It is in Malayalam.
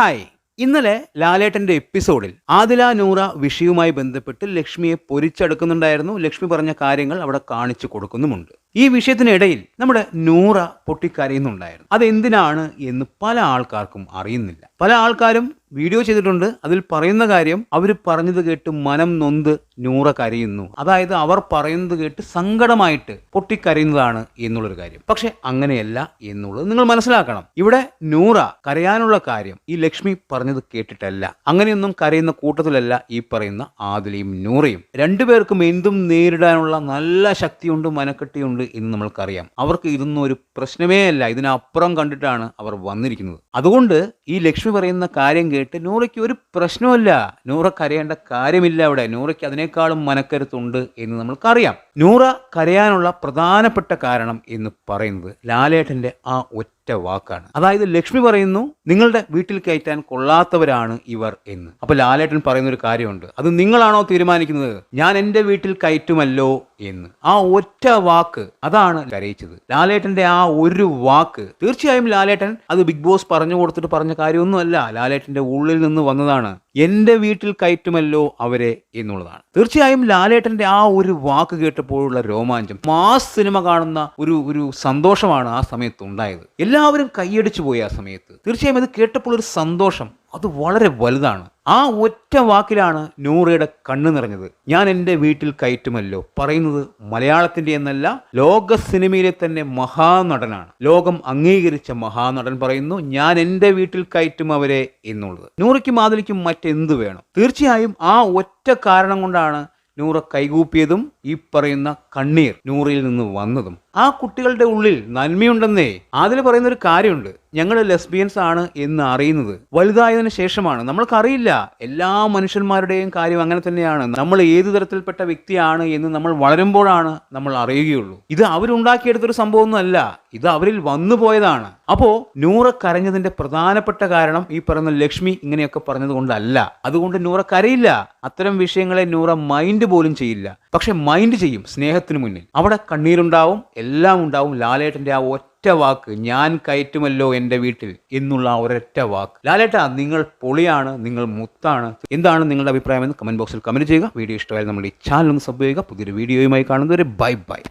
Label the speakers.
Speaker 1: ഹായ്. ഇന്നലെ ലാലേട്ടന്റെ എപ്പിസോഡിൽ ആദില നൂറ വിഷയവുമായി ബന്ധപ്പെട്ട് ലക്ഷ്മിയെ പൊരിച്ചെടുക്കുന്നുണ്ടായിരുന്നു. ലക്ഷ്മി പറഞ്ഞ കാര്യങ്ങൾ അവിടെ കാണിച്ചു കൊടുക്കുന്നുമുണ്ട്. ഈ വിഷയത്തിനിടയിൽ നമ്മുടെ നൂറ പൊട്ടിക്കരയുന്നുണ്ടായിരുന്നു. അതെന്തിനാണ് എന്ന് പല ആൾക്കാർക്കും അറിയുന്നില്ല. പല ആൾക്കാരും വീഡിയോ ചെയ്തിട്ടുണ്ട്. അതിൽ പറയുന്ന കാര്യം അവർ പറഞ്ഞത് കേട്ട് മനം നൊന്ത് നൂറ കരയുന്നു. അതായത് അവർ പറയുന്നത് കേട്ട് സങ്കടമായിട്ട് പൊട്ടിക്കരയുന്നതാണ് എന്നുള്ളൊരു കാര്യം. പക്ഷെ അങ്ങനെയല്ല എന്നുള്ളത് നിങ്ങൾ മനസ്സിലാക്കണം. ഇവിടെ നൂറ കരയാനുള്ള കാര്യം ഈ ലക്ഷ്മി പറഞ്ഞത് കേട്ടിട്ടല്ല. അങ്ങനെയൊന്നും കരയുന്ന കൂട്ടത്തിലല്ല ഈ പറയുന്ന ആദിലയും നൂറയും. രണ്ടുപേർക്കും എന്തും നേരിടാനുള്ള നല്ല ശക്തിയുണ്ട് മനക്കെട്ടിയുണ്ട്. എന്ന് നമ്മൾക്കറിയാം. അവർക്ക് ഇതൊന്നും ഒരു പ്രശ്നമേ അല്ല. ഇതിനപ്പുറം കണ്ടിട്ടാണ് അവർ വന്നിരിക്കുന്നത്. അതുകൊണ്ട് ഈ ലക്ഷ്മി പറയുന്ന കാര്യം കേട്ട് നൂറയ്ക്ക് ഒരു പ്രശ്നമല്ല നൂറ കരയേണ്ട കാര്യമില്ല അവിടെ. നൂറയ്ക്ക് അതിനേക്കാളും മനക്കരുത്തുണ്ട് എന്ന് നമ്മൾക്കറിയാം. നൂറ കരയാനുള്ള പ്രധാനപ്പെട്ട കാരണം എന്ന് പറയുന്നത് ലാലേട്ടന്റെ ആ ഒറ്റ വാക്കാണ്. അതായത് ലക്ഷ്മി പറയുന്നു നിങ്ങളുടെ വീട്ടിൽ കയറ്റാൻ കൊള്ളാത്തവരാണ് ഇവർ എന്ന്. അപ്പൊ ലാലേട്ടൻ പറയുന്ന ഒരു കാര്യമുണ്ട്. അത് നിങ്ങളാണോ തീരുമാനിക്കുന്നത്? ഞാൻ എന്റെ വീട്ടിൽ കയറ്റുമല്ലോ എന്ന്. ആ ഒറ്റ വാക്ക് അതാണ് കരയിച്ചത്. ലാലേട്ടന്റെ ആ ഒരു വാക്ക് തീർച്ചയായും ലാലേട്ടൻ അത് ബിഗ് ബോസ് പറഞ്ഞു കൊടുത്തിട്ട് പറഞ്ഞ കാര്യമൊന്നുമല്ല. ലാലേട്ടന്റെ ഉള്ളിൽ നിന്ന് വന്നതാണ്. എന്റെ വീട്ടിൽ കയറ്റുമല്ലോ അവരെ എന്നുള്ളതാണ്. തീർച്ചയായും ലാലേട്ടന്റെ ആ ഒരു വാക്ക് കേട്ടപ്പോഴുള്ള രോമാഞ്ചം മാസ് സിനിമ കാണുന്ന ഒരു ഒരു സന്തോഷമാണ് ആ സമയത്ത് ഉണ്ടായത്. എല്ലാവരും കൈയടിച്ചു പോയി ആ സമയത്ത്. തീർച്ചയായും അത് കേട്ടപ്പോൾ ഒരു സന്തോഷം അത് വളരെ വലുതാണ്. ആ ഒറ്റ വാക്കിലാണ് നൂറയുടെ കണ്ണു നിറഞ്ഞത്. ഞാൻ എന്റെ വീട്ടിൽ കയറ്റുമല്ലോ. പറയുന്നത് മലയാളത്തിന്റെ എന്നല്ല ലോക സിനിമയിലെ തന്നെ മഹാനടനാണ്. ലോകം അംഗീകരിച്ച മഹാനടൻ പറയുന്നു ഞാൻ എന്റെ വീട്ടിൽ കയറ്റും അവരെ എന്നുള്ളത്. നൂറയ്ക്കും മാതിലിക്കും മറ്റെന്ത് വേണം? തീർച്ചയായും ആ ഒറ്റ കാരണം കൊണ്ടാണ് നൂറ കൈകൂപ്പിയതും ഈ പറയുന്ന കണ്ണീർ നൂറിൽ നിന്ന് വന്നതും. ആ കുട്ടികളുടെ ഉള്ളിൽ നന്മയുണ്ടെന്നേ അതിൽ പറയുന്ന ഒരു കാര്യമുണ്ട്. ഞങ്ങൾ ലെസ്ബിയൻസ് ആണ് എന്ന് അറിയുന്നത് വലുതായതിനു ശേഷമാണ്. നമ്മൾക്കറിയില്ല. എല്ലാ മനുഷ്യന്മാരുടെയും കാര്യം അങ്ങനെ തന്നെയാണ്. നമ്മൾ ഏത് തരത്തിൽപ്പെട്ട വ്യക്തിയാണ് എന്ന് നമ്മൾ വളരുമ്പോഴാണ് നമ്മൾ അറിയുകയുള്ളൂ. ഇത് അവരുണ്ടാക്കിയെടുത്തൊരു സംഭവമൊന്നുമല്ല. ഇത് അവരിൽ വന്നു പോയതാണ്. അപ്പോൾ നൂറ കരഞ്ഞതിന്റെ പ്രധാനപ്പെട്ട കാരണം ഈ പറയുന്ന ലക്ഷ്മി ഇങ്ങനെയൊക്കെ പറഞ്ഞത് കൊണ്ടല്ല. അതുകൊണ്ട് നൂറ കരയില്ല. അത്തരം വിഷയങ്ങളെ നൂറ മൈൻഡ് പോലും ചെയ്യില്ല. പക്ഷെ മൈൻഡ് ചെയ്യും സ്നേഹത്തിന് മുന്നിൽ. അവിടെ കണ്ണീരുണ്ടാവും എല്ലാം ഉണ്ടാവും. ലാലേട്ടന്റെ ആ ഒറ്റ വാക്ക് ഞാൻ കയറ്റുമല്ലോ എന്റെ വീട്ടിൽ എന്നുള്ള ആ ഒരൊറ്റ വാക്ക്. ലാലേട്ട നിങ്ങൾ പൊളിയാണ് നിങ്ങൾ മുത്താണ്. എന്താണ് നിങ്ങളുടെ അഭിപ്രായം എന്ന് കമന്റ് ബോക്സിൽ കമന്റ് ചെയ്യുക. വീഡിയോ ഇഷ്ടമായാലും നമ്മുടെ ഈ ചാനൽ ഒന്ന് സബ് ചെയ്യുക. പുതിയൊരു വീഡിയോയുമായി കാണുന്നവരെ ബൈ ബൈ